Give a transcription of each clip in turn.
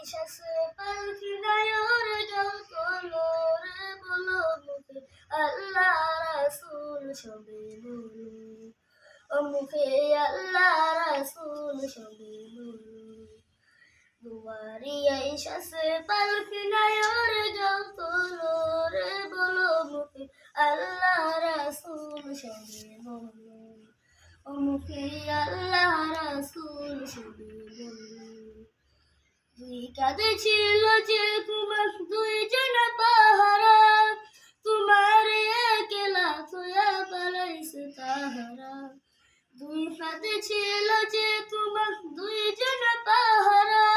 আইসাছে পালকি নায়র যত লোরে বলো মুখে আল্লাহ রাসূল সবে বলো ও মুখে আল্লাহ রাসূল সবে বলো দুয়ারি আইসাছে পালকি নায়র যত লোরে বলো মুখে আল্লাহ দুই কাঁধে ছিল যে তোমার দুইজন পাহারা, তোমার একলা তোয়া পালাইছে তাহারা। দুই কাঁধে ছিল যে তোমার দুইজন পাহারা,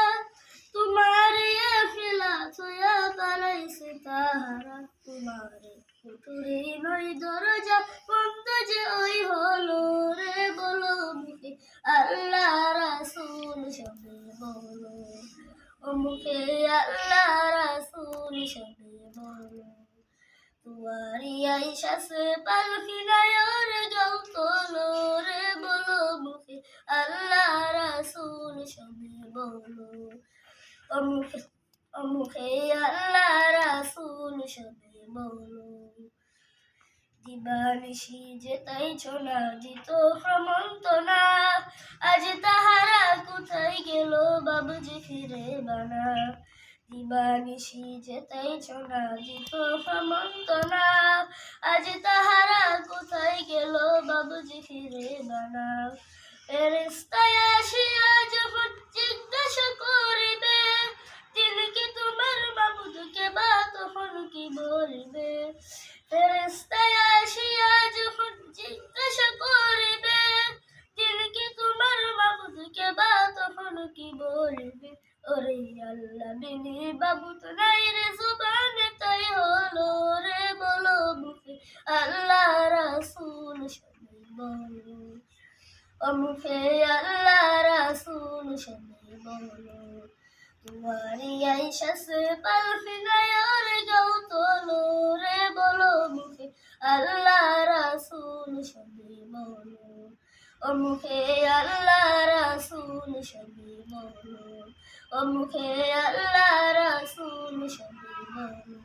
তোমার একলা তোয়া পালাইছে তাহারা। তোমার ফুটুরে নই দরজা বন্ধ যে ওই হলো রে বলো। আল্লাহ রাসূল সবে বলো তুয়ারি আইসাছে পালকি নায়র তোলো রে বলো মুখে, আল্লাহ রাসূল সবে বলো অমুখে অমুখে আল্লাহ রাসূল সবে বলো। দিবানিশি যে তাই ছোনা দিত ভ্রমন্ত না। আজ তাহারা কোথায় গেল বাবুজি ফিরে বানা। দিবানিশি যে তাই ছোনা দিত ভ্রমন্ত না। আজ তাহারা কোথায় গেল বাবুজি ফিরে বানা। ফেরেস্তায় আসিয়া যখন জিজ্ঞাসা করিবে কি বলবে? ওরে আল্লাহ, বিনি বাবু তো নাই রে জুবানে, তাই হলো রে বলো মুখে। আল্লাহ রাসূল সবাই বলো ও মুখে আল্লাহ রাসূল সবাই বলো। তুয়ারি আইসাছে পালকি নায়র যৌতলো রে বলো মুখে। আল্লাহ রাসূল সবে বলো ও মুখে আল্লাহ রাসুল সবে বলো ও মুখে আল্লাহ রাসুল সবে বলো